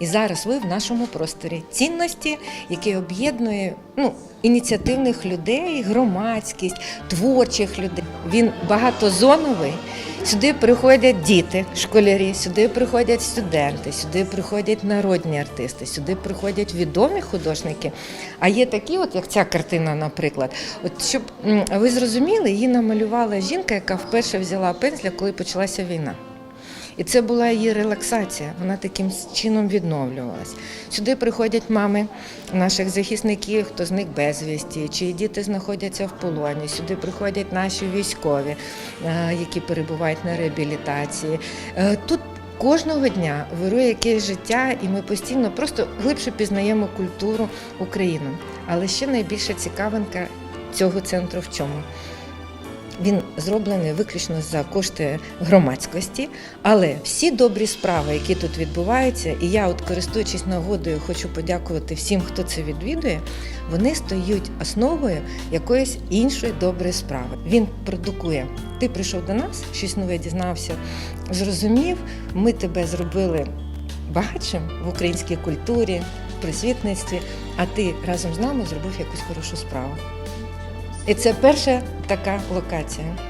І зараз ви в нашому просторі цінності, які об'єднує ну, ініціативних людей, громадськість, творчих людей. Він багатозоновий. Сюди приходять діти, школярі, сюди приходять студенти, сюди приходять народні артисти, сюди приходять відомі художники. А є такі, от як ця картина, наприклад, от щоб ви зрозуміли, її намалювала жінка, яка вперше взяла пензля, коли почалася війна. І це була її релаксація. Вона таким чином відновлювалась. Сюди приходять мами наших захисників, хто зник безвісті, чиї діти знаходяться в полоні. Сюди приходять наші військові, е, які перебувають на реабілітації. Е, Тут кожного дня вирує якесь життя, і ми постійно просто глибше пізнаємо культуру України. Але ще найбільша цікавинка цього центру в чому? Він зроблений виключно за кошти громадськості, але всі добрі справи, які тут відбуваються, і я, от користуючись нагодою, хочу подякувати всім, хто це відвідує. Вони стають основою якоїсь іншої доброї справи. Він продукує. Ти прийшов до нас, щось нове дізнався, зрозумів. Ми тебе зробили багатшим в українській культурі, в просвітництві, а ти разом з нами зробив якусь хорошу справу. І це перша така локація.